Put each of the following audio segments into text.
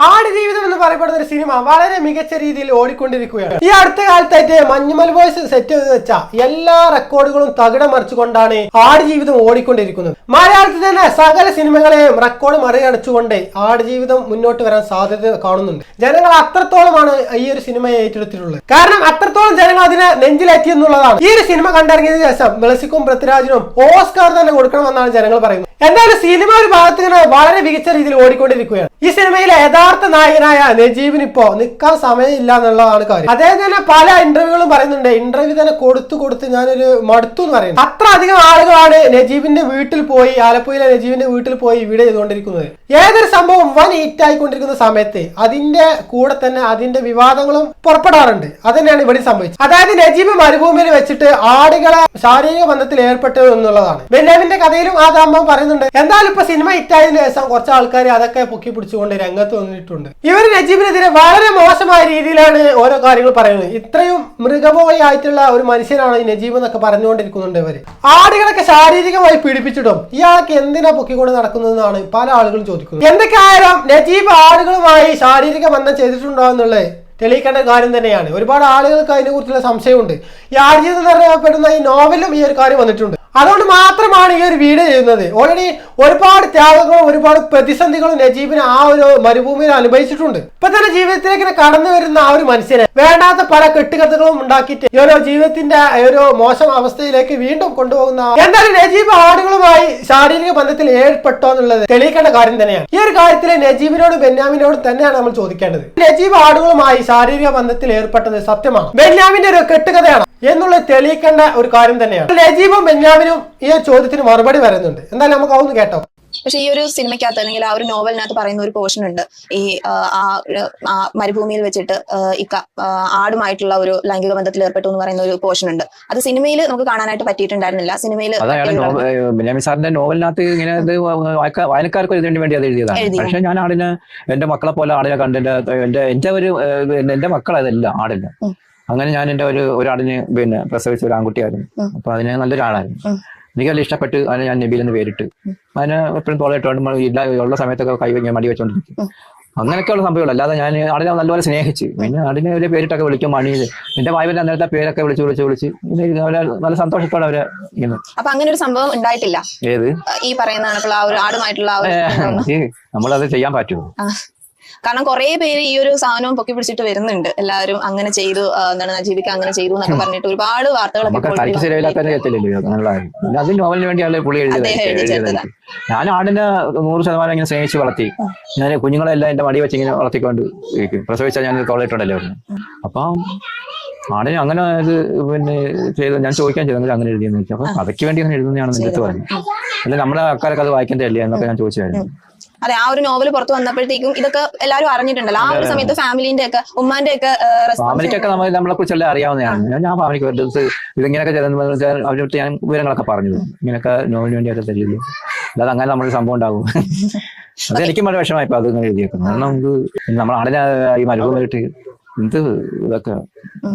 ആട് ജീവിതം പറയപ്പെടുന്ന ഒരു സിനിമ വളരെ മികച്ച രീതിയിൽ ഓടിക്കൊണ്ടിരിക്കുകയാണ്. ഈ അടുത്ത കാലത്തായിട്ട് മഞ്ഞുമൽ ബോയ്സ് സെറ്റ് ചെയ്ത് വെച്ച എല്ലാ റെക്കോർഡുകളും തകിടം മറിച്ചുകൊണ്ടാണ് ആട് ജീവിതം ഓടിക്കൊണ്ടിരിക്കുന്നത്. മലയാളത്തിൽ തന്നെ സകല സിനിമകളെയും റെക്കോർഡ് മറികടച്ചുകൊണ്ട് ആട് ജീവിതം മുന്നോട്ട് വരാൻ സാധ്യത കാണുന്നുണ്ട്. ജനങ്ങൾ അത്രത്തോളമാണ് ഈ ഒരു സിനിമയെ ഏറ്റെടുത്തിട്ടുള്ളത്. കാരണം അത്രത്തോളം ജനങ്ങൾ അതിനെ നെഞ്ചിലെത്തി എന്നുള്ളതാണ്. ഈ ഒരു സിനിമ കണ്ടിറങ്ങിയതിനു ശേഷം മെളസിക്കും പൃഥ്വിരാജിനും ഓസ്കാർ തന്നെ കൊടുക്കണമെന്നാണ് ജനങ്ങൾ പറയുന്നത്. എന്തായാലും സിനിമ ഒരു ഭാഗത്ത് ഇങ്ങനെ വളരെ മികച്ച രീതിയിൽ ഓടിക്കൊണ്ടിരിക്കുകയാണ്. ഈ സിനിമയിലെ യഥാർത്ഥ നായകനായ നജീബിന് ഇപ്പോ നിൽക്കാൻ സമയമില്ല എന്നുള്ളതാണ് കാര്യം. അദ്ദേഹം തന്നെ പല ഇന്റർവ്യൂകളും പറയുന്നുണ്ട്. ഇന്റർവ്യൂ തന്നെ കൊടുത്തു കൊടുത്ത് ഞാനൊരു മടുത്തു എന്ന് പറയുന്നത് അത്ര അധികം ആളുകളാണ് നജീബിന്റെ വീട്ടിൽ പോയി ആലപ്പുഴയിലെ നജീബിന്റെ വീട്ടിൽ പോയി വീഡിയോ ചെയ്തുകൊണ്ടിരിക്കുന്നത്. ഏതൊരു സംഭവം വൻ ആയിക്കൊണ്ടിരിക്കുന്ന സമയത്ത് അതിന്റെ കൂടെ തന്നെ അതിന്റെ വിവാദങ്ങളും പുറപ്പെടാറുണ്ട്. അത് തന്നെയാണ് ഇവിടെ സംഭവിച്ചത്. അതായത് നജീബ് മരുഭൂമിയിൽ വെച്ചിട്ട് ആടുകളെ ശാരീരിക ബന്ധത്തിൽ ഏർപ്പെട്ടു എന്നുള്ളതാണ്. ബെന്നാമിന്റെ കഥയിലും ആ സംഭവം പറയുന്നുണ്ട്. എന്തായാലും ഇപ്പൊ സിനിമ ഹിറ്റായതിനു ശേഷം കുറച്ച് ആൾക്കാർ അതൊക്കെ പൊക്കി പിടിച്ചുകൊണ്ട് രംഗത്ത് വന്നിട്ടുണ്ട്. ഇവർ നജീബിനെതിരെ വളരെ മോശമായ രീതിയിലാണ് ഓരോ കാര്യങ്ങൾ പറയുന്നത്. ഇത്രയും മൃഗബോയി ആയിട്ടുള്ള ഒരു മനുഷ്യനാണ് ഈ നജീബ് എന്നൊക്കെ പറഞ്ഞുകൊണ്ടിരിക്കുന്നുണ്ട് ഇവർ. ആടുകളൊക്കെ ശാരീരികമായി പീഡിപ്പിച്ചിട്ടും ഇയാൾക്ക് എന്തിനാ പൊക്കിക്കൊണ്ട് നടക്കുന്നതെന്നാണ് പല ആളുകളും ചോദിക്കുന്നത്. എന്തൊക്കെ ആയാലും നജീബ് ആടുകളുമായി ശാരീരിക ബന്ധം ചെയ്തിട്ടുണ്ടോ എന്നുള്ളത് തെളിയിക്കേണ്ട കാര്യം തന്നെയാണ്. ഒരുപാട് ആളുകൾക്ക് അതിനെ കുറിച്ചുള്ള സംശയമുണ്ട്. ഈ ആടുജീവിതം എന്നറിയപ്പെടുന്ന ഈ നോവലും ഈ ഒരു കാര്യം വന്നിട്ടുണ്ട്. അതുകൊണ്ട് മാത്രമാണ് ഈ ഒരു വീട് ചെയ്യുന്നത്. ഓൾറെഡി ഒരുപാട് ത്യാഗങ്ങളും ഒരുപാട് പ്രതിസന്ധികളും നജീബിന് ആ ഒരു മരുഭൂമിയിൽ അനുഭവിച്ചിട്ടുണ്ട്. ഇപ്പൊ തന്നെ ജീവിതത്തിലേക്ക് കടന്നു വരുന്ന ആ ഒരു മനുഷ്യനെ വേണ്ടാത്ത പല കെട്ടുകഥകളും ഉണ്ടാക്കിയിട്ട് ഈ ഒരു ജീവിതത്തിന്റെ ഒരു മോശം അവസ്ഥയിലേക്ക് വീണ്ടും കൊണ്ടുപോകുന്ന എന്തായാലും നജീബ് ആടുകളുമായി ശാരീരിക ബന്ധത്തിൽ ഏർപ്പെട്ടോ എന്നുള്ളത് തെളിയിക്കേണ്ട കാര്യം തന്നെയാണ്. ഈ ഒരു കാര്യത്തിൽ നജീബിനോട് ബെന്യാമിനോട് തന്നെയാണ് നമ്മൾ ചോദിക്കേണ്ടത്. നജീബ് ആടുകളുമായി ശാരീരിക ബന്ധത്തിൽ ഏർപ്പെട്ടത് സത്യമാണ്. ബെന്യാമിന്റെ ഒരു കെട്ടുകഥയാണ് എന്നുള്ളത് തെളിയിക്കേണ്ട ഒരു കാര്യം തന്നെയാണ്. നജീബും ബെന്യാമിനും ഈ ചോദ്യത്തിന് മറുപടി വരുന്നുണ്ട്. എന്തായാലും നമുക്ക് അതൊന്ന് കേട്ടോ. പക്ഷെ ഈ ഒരു സിനിമയ്ക്കകത്ത് അല്ലെങ്കിൽ ആ ഒരു നോവലിനകത്ത് പറയുന്ന ഒരു പോർഷൻ ഉണ്ട്. ഈ ആ, മരുഭൂമിയിൽ വെച്ചിട്ട് ഇക്ക ആടുമായിട്ടുള്ള ഒരു ലൈംഗിക ബന്ധത്തിൽ ഏർപ്പെട്ടു എന്ന് പറയുന്ന ഒരു പോർഷൻ ഉണ്ട്. അത് സിനിമയിൽ നമുക്ക് കാണാനായിട്ട് പറ്റിയിട്ടുണ്ടായിരുന്നില്ല. സിനിമയിൽ ബെന്യാമിൻ സാറിന്റെ നോവലിനകത്ത് ഇങ്ങനെ വായനക്കാർക്ക് ഇതിനു വേണ്ടി അത് എഴുതിയതാണ്. എഴുതിയത്. പക്ഷെ ഞാൻ ആടിനെ എന്റെ മക്കളെ പോലെ ആടിനെ കണ്ടിട്ട് എന്റെ എന്റെ ഒരു എന്റെ മക്കളതല്ല ആടില്ല. അങ്ങനെ ഞാൻ എന്റെ ഒരു ഒരാളിന് പിന്നെ പ്രസവിച്ച ഒരു ആൺകുട്ടിയായിരുന്നു. അപ്പൊ അതിന് നല്ലൊരാളായിരുന്നു. എനിക്ക് നല്ല ഇഷ്ടപ്പെട്ട് അതിനെ ഞാൻ നബീൽ എന്ന് പേരിട്ട് അതിനെ എപ്പോഴും തോളയിട്ടോണ്ട് ഇല്ല ഉള്ള സമയത്തൊക്കെ കൈ ഞാൻ മടി വെച്ചോണ്ടിരിക്കും. അങ്ങനെയൊക്കെയുള്ള സംഭവങ്ങൾ അല്ലാതെ ഞാൻ ആടിനെ നല്ലപോലെ സ്നേഹിച്ച് പിന്നെ ആടിനെ ഒരു പേരിട്ടൊക്കെ വിളിക്കും മണി എന്റെ വായ്പ അന്നേരത്തെ പേരൊക്കെ വിളിച്ച് വിളിച്ച് വിളിച്ച് അവരെ നല്ല സന്തോഷത്തോടെ അവരെ അപ്പൊ അങ്ങനെ ഒരു സംഭവം ഉണ്ടായിട്ടില്ല? ഏത്? ഈ പറയുന്ന ആടുമായിട്ടുള്ള നമ്മളത് ചെയ്യാൻ പറ്റുമോ. കാരണം കുറെ പേര് ഈ ഒരു സാധനവും പൊക്കി പിടിച്ചിട്ട് വരുന്നുണ്ട്. എല്ലാവരും അങ്ങനെ ചെയ്തു എന്താണ് ജീവിക്ക അങ്ങനെ ചെയ്തു എന്നൊക്കെ പറഞ്ഞിട്ട് ഒരുപാട് വാർത്തകളൊക്കെ ഞാൻ ആടിനെ നൂറ് ശതമാനം ഇങ്ങനെ സ്നേഹിച്ച് വളർത്തി. ഞാൻ കുഞ്ഞുങ്ങളെല്ലാം എന്റെ മടി വെച്ച് ഇങ്ങനെ വളർത്തിക്കൊണ്ട് പ്രസവിച്ചാൽ ഞാൻ തോളിട്ടുണ്ടല്ലോ അപ്പം ആടിനെ അങ്ങനെ ഇത് പിന്നെ ചെയ്ത് ഞാൻ ചോദിക്കാൻ ചെയ്തെങ്കിൽ അങ്ങനെ എഴുതിയെന്ന് വെച്ചാൽ അപ്പൊ അതൊക്കെ വേണ്ടി അങ്ങനെ എഴുതുന്നതാണ് നിന്റെ അടുത്ത് പറഞ്ഞു. അല്ലെ നമ്മുടെ ആൾക്കാരൊക്കെ അത് വായിക്കേണ്ടതല്ലേ എന്നൊക്കെ ഞാൻ ചോദിച്ചായിരുന്നു അതെ ആ ഒരു നോവൽ പുറത്ത് വന്നപ്പോഴത്തേക്കും ഇതൊക്കെ എല്ലാവരും അറിഞ്ഞിട്ടുണ്ടല്ലോ. ആ ഒരു സമയത്ത് ഫാമിലിന്റെ ഒക്കെ ഉമ്മാന്റെ ഒക്കെ ഫാമിലിക്കൊക്കെ നമ്മൾ നമ്മളെ കുറിച്ചെല്ലാം അറിയാവുന്നതാണ്. ഞാൻ ഞാൻ ഫാമിലിക്ക് അടുത്ത് ഇതിങ്ങനെയൊക്കെ ചെയ്തെന്ന് അവരുടെ ഞാൻ വിവരങ്ങളൊക്കെ പറഞ്ഞു. ഇങ്ങനെയൊക്കെ നോവിന് വേണ്ടിയൊക്കെ തരില്ല അല്ലാതെ അങ്ങനെ നമ്മളൊരു സംഭവം ഉണ്ടാകും. അത് എനിക്കും വളരെ വിഷമമായിപ്പോ അത് ഇങ്ങനെ എഴുതിയേക്കുന്നു കാരണം നമുക്ക് നമ്മൾ ആടിനെ ഈ മരുഭൂമിയിട്ട് എന്ത് ഇതൊക്കെ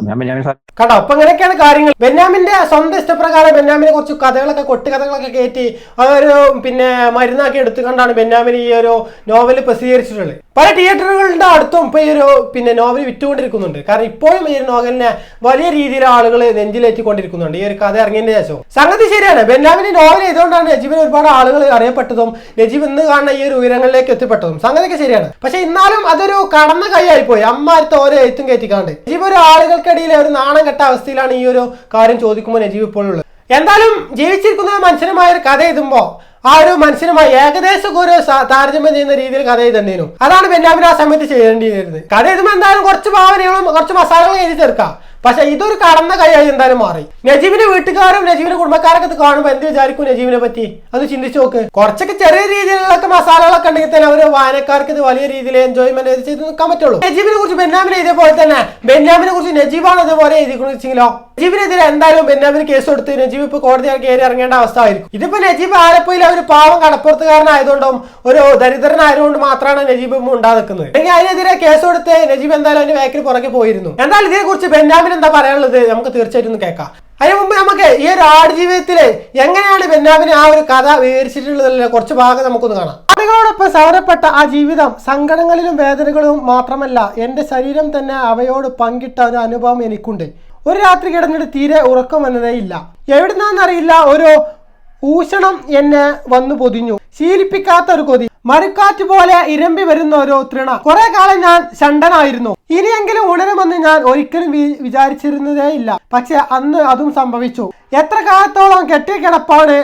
ഞാൻ ഞാൻ കേട്ടോ അപ്പൊ അങ്ങനെയൊക്കെയാണ് കാര്യങ്ങൾ. ബെന്യാമിന്റെ സ്വന്തം ഇഷ്ടപ്രകാരം ബെന്യാമിനെ കുറച്ച് കഥകളൊക്കെ കൊട്ടുകഥകളൊക്കെ കയറ്റി അതൊരു പിന്നെ മരുന്നാക്കി എടുത്തുകൊണ്ടാണ് ബെന്യാമിൻ ഈ ഒരു നോവൽ പ്രസിദ്ധീകരിച്ചിട്ടുള്ളത്. പല തിയേറ്ററുകളുടെ അടുത്തും ഇപ്പൊ ഈ ഒരു പിന്നെ നോവൽ വിറ്റുകൊണ്ടിരിക്കുന്നുണ്ട്. കാരണം ഇപ്പോഴും ഈ ഒരു നോവലിനെ വലിയ രീതിയിൽ ആളുകൾ നെഞ്ചിലേറ്റിക്കൊണ്ടിരിക്കുന്നുണ്ട്. ഈ ഒരു കഥ ഇറങ്ങിയതിന് ശേഷം. സംഗതി ശരിയാണ്. ബെന്യാമിന്റെ നോവൽ ചെയ്തുകൊണ്ടാണ് നജീബിന് ഒരുപാട് ആളുകൾ അറിയപ്പെട്ടതും നജീബ് ഇന്ന് കാണുന്ന ഈ ഒരു ഉയരങ്ങളിലേക്ക് എത്തിപ്പെട്ടതും. സംഗതിയൊക്കെ ശരിയാണ്. പക്ഷെ എന്നാലും അതൊരു കടന്ന കൈയായി പോയി അമ്മാരത്തെ ഓരോ എഴുത്തും കയറ്റിക്കാണ്ട്. നജീബ് ഒരു ആളുകൾക്കിടയിൽ ഒരു നാണം കെട്ട അവസ്ഥയിലാണ് ഈ ഒരു കാര്യം ചോദിക്കുമ്പോൾ നജീബ് ഇപ്പോഴുള്ളത് എന്തായാലും ജീവിച്ചിരിക്കുന്ന മനുഷ്യനുമായ ഒരു കഥ എഴുതുമ്പോ ആ ഒരു മനുഷ്യനുമായി ഏകദേശം ഒരു താരതമ്യം ചെയ്യുന്ന രീതിയിൽ കഥ എഴുതേണ്ടിയിരുന്നു അതാണ് ബെന്യാമിൻ ആ സമയത്ത് ചെയ്യേണ്ടിയിരുന്നത്. കഥ എഴുതുമ്പോൾ എന്തായാലും കുറച്ച് ഭാവനകളും കുറച്ച് മസാലകളും എഴുതി ചേർക്കാം പക്ഷെ ഇതൊരു കടന്ന കൈയായി എന്തായാലും മാറി. നജീബിന്റെ വീട്ടുകാരും നജീബിന്റെ കുടുംബക്കാരൊക്കെ കാണുമ്പോൾ എന്ത് വിചാരിക്കും നജീബിനെ പറ്റി? അത് ചിന്തിച്ചു നോക്ക്. കുറച്ചൊക്കെ ചെറിയ രീതിയിലുള്ള മസാലകളൊക്കെ ഉണ്ടെങ്കിൽ തന്നെ അവർ വായനക്കാർക്ക് ഇത് വലിയ രീതിയിൽ എൻജോയ്മെന്റ് ചെയ്ത് നിൽക്കാൻ പറ്റുള്ളൂ. നജീബിനെ കുറിച്ച് ബെന്നാമിനെ ഇതേപോലെ തന്നെ ബെന്നാമിനെ കുറിച്ച് നജീബാണ് ഇതേപോലെ എഴുതിക്കുന്നെങ്കിലോ നജീബിനെതിരെ എന്തായാലും ബെന്നാമിന് കേസ് കൊടുത്ത് നജീബ് ഇപ്പൊ കോടതി കയറി ഇറങ്ങേണ്ട അവസ്ഥ ആയിരിക്കും. ഇതിപ്പോ നജീബ് ആലപ്പുഴയിൽ ഒരു പാവം കടപ്പുറത്തുകാരനായതുകൊണ്ടും ഒരു ദരിദ്രനായതുകൊണ്ട് മാത്രമാണ് നജീബ് ഉണ്ടാ നിൽക്കുന്നത്. അല്ലെങ്കിൽ അതിനെതിരെ കേസ് കൊടുത്ത് നജീബ് എന്തായാലും അതിന്റെ വേക്കിൽ പുറകെ പോയിരുന്നു. എന്നാൽ ഇതിനെ കുറിച്ച് ബെന്യാമിൻ എന്താ പറയാനുള്ളത്? നമുക്ക് തീർച്ചയായിട്ടും ഒന്ന് കേൾക്കാം. അതിന് മുമ്പ് നമുക്ക് ഈ ഒരു ആട് ജീവിതത്തിൽ എങ്ങനെയാണ് ബെന്നാമിന് ആ ഒരു കഥ വിവരിച്ചിട്ടുള്ളതല്ലേ കുറച്ച് ഭാഗം നമുക്കൊന്ന് കാണാം. ആടുകളോടൊപ്പം സമരപ്പെട്ട ആ ജീവിതം സങ്കടങ്ങളിലും വേദനകളും മാത്രമല്ല എന്റെ ശരീരം തന്നെ അവയോട് പങ്കിട്ട ഒരു അനുഭവം എനിക്കുണ്ട്. ഒരു രാത്രി കിടന്നിട്ട് തീരെ ഉറക്കം വന്നതേ ഇല്ല. എവിടുന്നാന്നറിയില്ല ഒരു ഊഷണം എന്നെ വന്നു പൊതിഞ്ഞു. ശീലിപ്പിക്കാത്ത ഒരു കൊതി. മരുക്കാറ്റ് പോലെ ഇരമ്പി വരുന്ന ഒരു തൃണ. കുറെ കാലം ഞാൻ ശണ്ടനായിരുന്നു. ഇനിയെങ്കിലും ഉണരുമെന്ന് ഞാൻ ഒരിക്കലും വിചാരിച്ചിരുന്നതേ ഇല്ല. പക്ഷെ അന്ന് അതും സംഭവിച്ചു. എത്ര കാലത്തോളം കെട്ടിക്കിടപ്പാണ്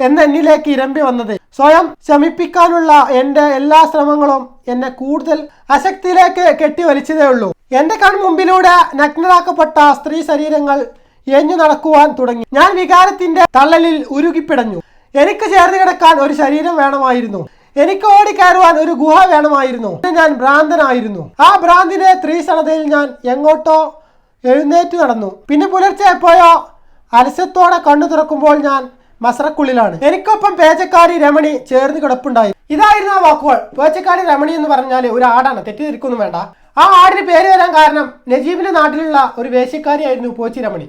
എന്ന് എന്നിലേക്ക് ഇരമ്പി വന്നത്? സ്വയം ശമിപ്പിക്കാനുള്ള എന്റെ എല്ലാ ശ്രമങ്ങളും എന്നെ കൂടുതൽ അശക്തിയിലേക്ക് കെട്ടിവലിച്ചതേ ഉള്ളൂ. എന്റെ കൺമുമ്പിലൂടെ നഗ്നരാക്കപ്പെട്ട സ്ത്രീ ശരീരങ്ങൾ എഞ്ഞു നടക്കുവാൻ തുടങ്ങി. ഞാൻ വികാരത്തിന്റെ തള്ളലിൽ ഉരുകിപ്പിടഞ്ഞു. എനിക്ക് ചേർന്ന് കിടക്കാൻ ഒരു ശരീരം വേണമായിരുന്നു. എനിക്ക് ഓടിക്കയറുവാൻ ഒരു ഗുഹ വേണമായിരുന്നു. ഞാൻ ഭ്രാന്തനായിരുന്നു. ആ ഭ്രാന്തിന്റെ ത്രീസണതയിൽ ഞാൻ എങ്ങോട്ടോ എഴുന്നേറ്റ് നടന്നു. പിന്നെ പുലർച്ചെ എപ്പോഴോ അലസ്യത്തോടെ കണ്ണു തുറക്കുമ്പോൾ ഞാൻ മസറക്കുള്ളിലാണ്. എനിക്കൊപ്പം പേച്ചക്കാരി രമണി ചേർന്ന് കിടപ്പുണ്ടായി. ഇതായിരുന്നു ആ വാക്കുകൾ. പേച്ചക്കാരി രമണി എന്ന് പറഞ്ഞാൽ ഒരു ആടാണ്. തെറ്റിദ്ധരിക്കൊന്നും വേണ്ട. ആ ആടിന് പേര് വരാൻ കാരണം നജീബിന്റെ നാട്ടിലുള്ള ഒരു വേശ്യക്കാരിയായിരുന്നു പോച്ചി രമണി.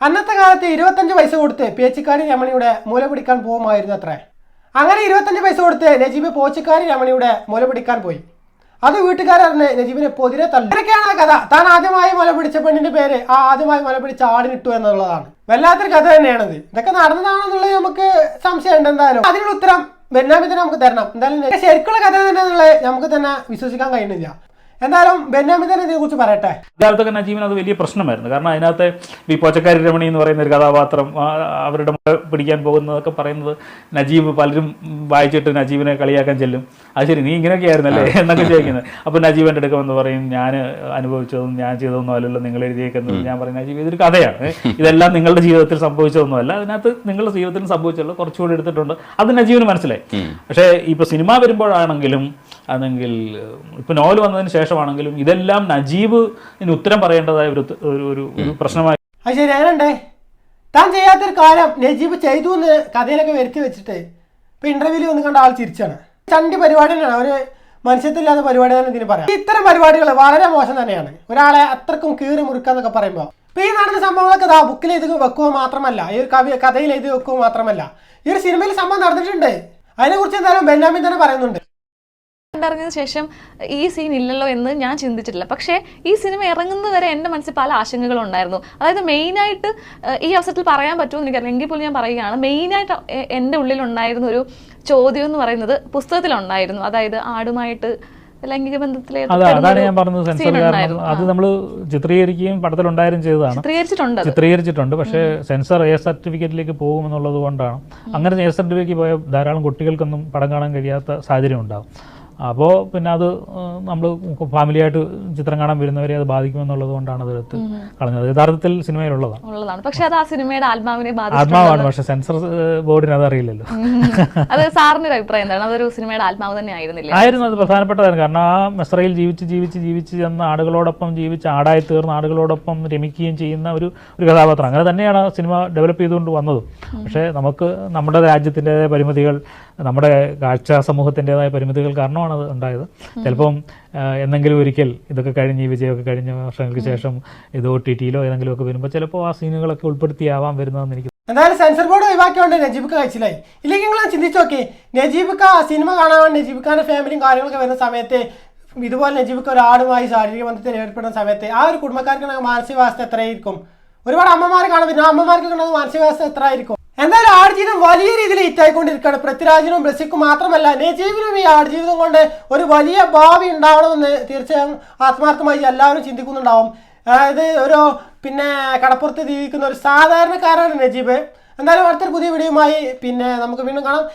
അന്നത്തെ കാലത്ത് ഇരുപത്തഞ്ച് പൈസ കൊടുത്ത് പേച്ചിക്കാരി രമണിയുടെ മൂല പിടിക്കാൻ പോകുമായിരുന്നു അത്രേ അങ്ങനെ ഇരുപത്തഞ്ച് പൈസ കൊടുത്ത് നജീബ് പോച്ചക്കാരി രമണിയുടെ മുല പിടിക്കാൻ പോയി. അത് വീട്ടുകാരറിഞ്ഞ് നജീബിനെ പൊതിരെ തള്ളി. ഇതൊക്കെയാണ് കഥ. താൻ ആദ്യമായി മുല പിടിച്ച പെണ്ണിന്റെ പേര് ആ ആദ്യമായി മുല പിടിച്ച ആടിനിട്ടു എന്നുള്ളതാണ്. വല്ലാത്തൊരു കഥ തന്നെയാണത്. ഇതൊക്കെ നടന്നതാണെന്നുള്ളത് നമുക്ക് സംശയമുണ്ട് എന്തായാലും. അതിനുള്ള ഉത്തരം ബെന്നാമി തന്നെ നമുക്ക് തരണം. എന്തായാലും ശരിക്കുള്ള കഥ തന്നെ എന്നുള്ളത് നമുക്ക് തന്നെ വിശ്വസിക്കാൻ കഴിയുന്നില്ല. എന്തായാലും ഇതിനെ കുറിച്ച് പറയട്ടെ. ഇക്കാലത്തൊക്കെ നജീബിന് അത് വലിയ പ്രശ്നമായിരുന്നു. കാരണം അതിനകത്ത് ഈ പോച്ചക്കാരി രമണി എന്ന് പറയുന്ന ഒരു കഥാപാത്രം അവരുടെ പിടിക്കാൻ പോകുന്നതൊക്കെ പറയുന്നത് നജീബ് പലരും വായിച്ചിട്ട് നജീബിനെ കളിയാക്കാൻ ചെല്ലും. അത് ശരി നീ ഇങ്ങനെയൊക്കെ ആയിരുന്നല്ലേ എന്നൊക്കെ ചോദിക്കുന്നത്. അപ്പോൾ നജീബ് എന്റെ എടുക്കുമെന്ന് പറയും ഞാൻ അനുഭവിച്ചതും ഞാൻ ചെയ്തതൊന്നും അല്ലല്ലോ നിങ്ങൾ എഴുതിയേക്കുന്നത്. ഞാൻ പറയും നജീബ് ഇതൊരു കഥയാണ്. ഇതെല്ലാം നിങ്ങളുടെ ജീവിതത്തിൽ സംഭവിച്ചതൊന്നുമല്ല. അതിനകത്ത് നിങ്ങളുടെ ജീവിതത്തിൽ സംഭവിച്ചുള്ള കുറച്ചുകൂടി എടുത്തിട്ടുണ്ട്. അത് നജീബിന് മനസ്സിലായി. പക്ഷേ ഇപ്പോൾ സിനിമ വരുമ്പോഴാണെങ്കിലും അല്ലെങ്കിൽ ഇപ്പോൾ നോവൽ വന്നതിന് ശേഷമാണെങ്കിലും ഇതെല്ലാം നജീബ് ഉത്തരം പറയേണ്ടതായ ഒരു ഒരു- ഒരു പ്രശ്നമായി. അത് ശരി അങ്ങനെയുണ്ടേ താൻ ചെയ്യാത്തൊരു കാര്യം നജീബ് ചെയ്തു എന്ന് കഥയിലൊക്കെ വരുത്തി വെച്ചിട്ട് ഇപ്പൊ ഇന്റർവ്യൂവിൽ വന്ന് കണ്ട ആൾ ചിരിച്ചാണ്. ചണ്ടി പരിപാടി തന്നെയാണ് ഒരു മനുഷ്യത്തില്ലാത്ത പരിപാടി തന്നെ ഇതിന് പറയാം. ഇത്തരം പരിപാടികൾ വളരെ മോശം തന്നെയാണ്. ഒരാളെ അത്രക്കും കീറി മുറുക്കാന്നൊക്കെ പറയുമ്പോൾ ഇപ്പൊ ഈ നടന്ന സംഭവങ്ങളൊക്കെ ദാ ബുക്കിൽ എഴുതി വെക്കുക മാത്രമല്ല ഈ ഒരു കവി കഥയിൽ എഴുതി വെക്കുക മാത്രമല്ല. ഈ ഒരു സിനിമയിൽ സംഭവം നടന്നിട്ടുണ്ട്. അതിനെക്കുറിച്ച് എന്തായാലും ബെന്നാമിൻ തന്നെ പറയുന്നുണ്ട്. കണ്ടിറങ്ങിയതിനു ശേഷം ഈ സീൻ ഇല്ലല്ലോ എന്ന് ഞാൻ ചിന്തിച്ചിട്ടില്ല. പക്ഷേ ഈ സിനിമ ഇറങ്ങുന്നത് വരെ എന്റെ മനസ്സിൽ പല ആശങ്കകളും ഉണ്ടായിരുന്നു. അതായത് മെയിനായിട്ട് ഈ അവസരത്തിൽ പറയാൻ പറ്റുമെന്ന് എനിക്കറിയാം എങ്കിൽ പോലും ഞാൻ പറയുകയാണ് മെയിനായിട്ട് എന്റെ ഉള്ളിൽ ഉണ്ടായിരുന്ന ഒരു ചോദ്യം എന്ന് പറയുന്നത് പുസ്തകത്തിലുണ്ടായിരുന്നു. അതായത് ആടുമായിട്ട് ലൈംഗിക ബന്ധത്തിലെ അതാ അതാണ് ഞാൻ പറഞ്ഞത് സെൻസർ കാരണം. അത് നമ്മൾ ചിത്രീകരിക്കുകയും പടത്തിലുണ്ടായാലും ചെയ്തതാണ്. ചിത്രീകരിച്ചിട്ടുണ്ട്. ചിത്രീകരിച്ചിട്ടുണ്ട്. പക്ഷേ സെൻസർ എ സർട്ടിഫിക്കറ്റിലേക്ക് പോകുമെന്നുള്ളത് കൊണ്ടാണ്. അങ്ങനെ എ സർട്ടിഫിക്കറ്റ് പോയ ധാരാളം കുട്ടികൾക്കൊന്നും പടം കാണാൻ കഴിയാത്ത സാഹചര്യം ഉണ്ടാകും അപ്പോൾ പിന്നെ അത് നമ്മൾ ഫാമിലിയായിട്ട് ചിത്രം കാണാൻ വരുന്നവരെ അത് ബാധിക്കുമെന്നുള്ളത് കൊണ്ടാണ് അത് എടുത്ത് കളഞ്ഞത്. യഥാർത്ഥത്തിൽ സിനിമയിലുള്ളതാണ്. ഉള്ളതാണ്. പക്ഷെ അത് ആ സിനിമയുടെ ആത്മാവിനെ ആത്മാവാണ്. പക്ഷെ സെൻസർ ബോർഡിന് അത് അറിയില്ലല്ലോ. അത് സാറിന്റെ അഭിപ്രായം എന്താണ്? അതൊരു സിനിമയുടെ ആത്മാവ് തന്നെ ആയിരുന്നില്ല? ആയിരുന്നു. അത് പ്രധാനപ്പെട്ടതായിരുന്നു കാരണം ആ മെസ്രയിൽ ജീവിച്ച് ജീവിച്ച് ജീവിച്ച് ചെന്ന ആടുകളോടൊപ്പം ജീവിച്ച് ആടായി തീർന്ന ആടുകളോടൊപ്പം രമിക്കുകയും ചെയ്യുന്ന ഒരു ഒരു കഥാപാത്രം. അങ്ങനെ തന്നെയാണ് സിനിമ ഡെവലപ്പ് ചെയ്തുകൊണ്ട് വന്നതും. പക്ഷേ നമുക്ക് നമ്മുടെ രാജ്യത്തിന്റെതായ പരിമിതികൾ നമ്മുടെ കാഴ്ച സമൂഹത്തിന്റെതായ പരിമിതികൾ കാരണമാണ് അത് ഉണ്ടായത്. ചിലപ്പം എന്തെങ്കിലും എന്നെങ്കിലും ഒരിക്കൽ ഇതൊക്കെ കഴിഞ്ഞ് ഈ വിജയമൊക്കെ കഴിഞ്ഞ വർഷങ്ങൾക്ക് ശേഷം ഇത് ഒ ടി ടിയിലോ ഏതെങ്കിലും ഒക്കെ വരുമ്പോൾ ചിലപ്പോൾ ആ സീനുകളൊക്കെ ഉൾപ്പെടുത്തിയാവാൻ വരുന്നതെന്ന് എനിക്ക് എന്തായാലും സെൻസർ ബോർഡ് ഒഴിവാക്കിയോണ്ട് നജീബ് കഴിച്ചില്ലായി ഇല്ലെങ്കിൽ നിങ്ങൾ ചിന്തിച്ചു നോക്കി നജീബ് ആ സിനിമ കാണാൻ നജീബ് ഫാമിലിയും കാര്യങ്ങളൊക്കെ വരുന്ന സമയത്ത് ഇതുപോലെ നജീബ് ഖാ ഒരാളുമായി ശാരീരിക ബന്ധത്തിൽ ഏർപ്പെടുന്ന സമയത്ത് ആ ഒരു കുടുംബക്കാർക്ക് മാനസികാവസ്ഥ എത്രയായിരിക്കും? ഒരുപാട് അമ്മമാർ കാണാൻ പറ്റും ആ അമ്മമാർക്ക് കാണുന്ന മാനസികാവസ്ഥ എത്ര എന്തായാലും ആടുജീവിതം വലിയ രീതിയിൽ ഹിറ്റായിക്കൊണ്ടിരിക്കുകയാണ്. പൃഥ്വിരാജിനും ബ്രസിക്കും മാത്രമല്ല നജീബിനും ഈ ആടുജീവിതം കൊണ്ട് ഒരു വലിയ ഭാവി ഉണ്ടാവണമെന്ന് തീർച്ചയായും ആത്മാർത്ഥമായി എല്ലാവരും ചിന്തിക്കുന്നുണ്ടാവും. അതായത് ഒരു പിന്നെ കടപ്പുറത്ത് ജീവിക്കുന്ന ഒരു സാധാരണക്കാരാണ് നജീബ്. എന്തായാലും അടുത്തൊരു പുതിയ വീഡിയോയുമായി പിന്നെ നമുക്ക് വീണ്ടും കാണാം.